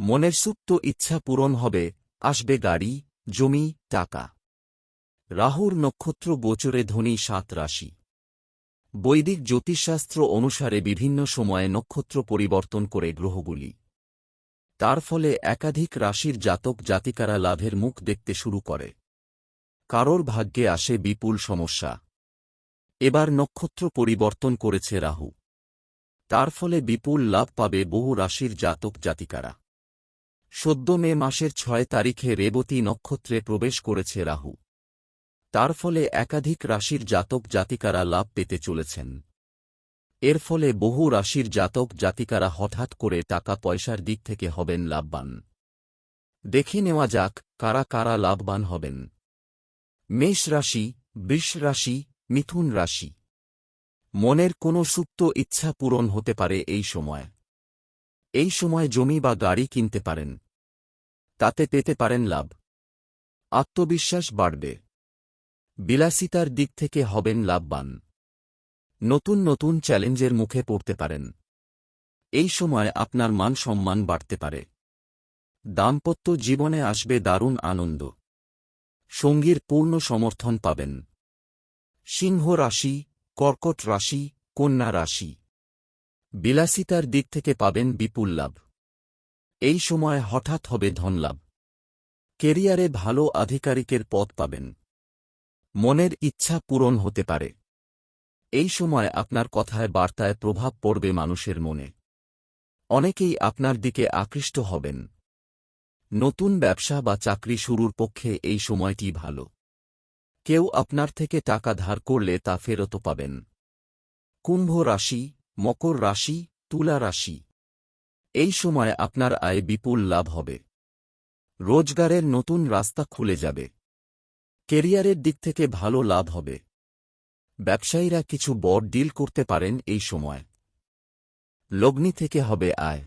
মনের সুপ্ত ইচ্ছা পূরণ হবে, আসবে গাড়ি, জমি, টাকা। রাহুর নক্ষত্র গোচরে ধনী সাত রাশি। বৈদিক জ্যোতিষশাস্ত্র অনুসারে বিভিন্ন সময়ে নক্ষত্র পরিবর্তন করে গ্রহগুলি। তার ফলে একাধিক রাশির জাতক জাতিকারা লাভের মুখ দেখতে শুরু করে। কারোর ভাগ্যে আসে বিপুল সমস্যা। এবার নক্ষত্র পরিবর্তন করেছে রাহু। তার ফলে বিপুল লাভ পাবে বহু রাশির জাতক জাতিকারা। সদ্য মে মাসের ছয় তারিখে রেবতী নক্ষত্রে প্রবেশ করেছে রাহু। তার ফলে একাধিক রাশির জাতক জাতিকারা লাভ পেতে চলেছেন। এর ফলে বহু রাশির জাতক জাতিকারা হঠাৎ করে টাকা পয়সার দিক থেকে হবেন লাভবান। দেখে নেওয়া যাক কারা কারা লাভবান হবেন। মেষ রাশি, বৃষ রাশি, মিথুন রাশি। মনের কোনো সুপ্ত ইচ্ছা পূরণ হতে পারে এই সময়। এই সময় জমি বা গাড়ি কিনতে পারেন। তাতে পেতে পারেন লাভ। আত্মবিশ্বাস বাড়বে। বিলাসিতার দিক থেকে হবেন লাভবান। নতুন নতুন চ্যালেঞ্জের মুখে পড়তে পারেন। এই সময় আপনার মান সম্মান বাড়তে পারে। দাম্পত্য জীবনে আসবে দারুণ আনন্দ। সঙ্গীর পূর্ণ সমর্থন পাবেন। সিংহ রাশি, কর্কট রাশি, কন্যা রাশি। বিলাসিতার দিক থেকে পাবেন বিপুল লাভ। এই সময় হঠাৎ হবে ধনলাভ। কেরিয়ারে ভালো আধিকারিকের পদ পাবেন। মনের ইচ্ছা পূরণ হতে পারে। এই সময় আপনার কথায় বার্তায় প্রভাব পড়বে মানুষের মনে। অনেকেই আপনার দিকে আকৃষ্ট হবেন। নতুন ব্যবসা বা চাকরি শুরুর পক্ষে এই সময়টি ভালো। কেউ আপনার থেকে টাকা ধার করলে তা ফেরত পাবেন। কুম্ভ রাশি, মকর রাশি, তুলা রাশি। এই সময় আপনার আয় বিপুল লাভ হবে। রোজগারের নতুন রাস্তা খুলে যাবে। কেরিয়ারের দিক থেকে ভালো লাভ হবে। ব্যবসায়ীরা কিছু বড় ডিল করতে পারেন এই সময়। লগ্নি থেকে হবে আয়।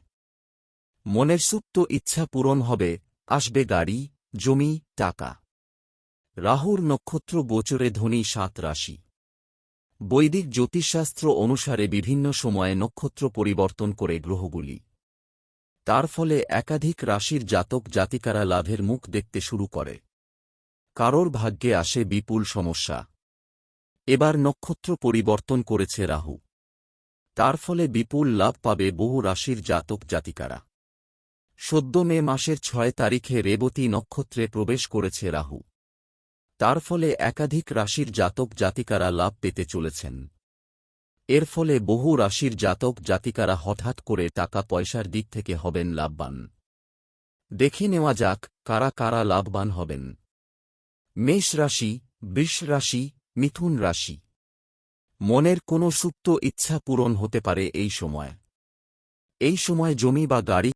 মনের সুপ্ত ইচ্ছা পূরণ হবে, আসবে গাড়ি, জমি, টাকা। রাহুর নক্ষত্র গোচরে ধনী সাত রাশি। বৈদিক জ্যোতিষশাস্ত্র অনুসারে বিভিন্ন সময়ে নক্ষত্র পরিবর্তন করে গ্রহগুলি। তার ফলে একাধিক রাশির জাতক জাতিকারা লাভের মুখ দেখতে শুরু করে। কারোর ভাগ্যে আসে বিপুল সমস্যা। এবার নক্ষত্র পরিবর্তন করেছে রাহু। তার ফলে বিপুল লাভ পাবে বহু রাশির জাতক জাতিকারা। সদ্য মে মাসের ছয় তারিখে রেবতী নক্ষত্রে প্রবেশ করেছে রাহু। তার ফলে একাধিক রাশির জাতক জাতিকারা লাভ পেতে চলেছেন। এর ফলে বহু রাশির জাতক জাতিকারা হঠাৎ করে টাকা পয়সার দিক থেকে হবেন লাভবান। দেখে নেওয়া যাক কারা কারা লাভবান হবেন। মেষ রাশি, বৃষ রাশি, মিথুন রাশি। মনের কোনো সুপ্ত ইচ্ছা পূরণ হতে পারে এই সময়। এই সময় জমি বা গাড়ি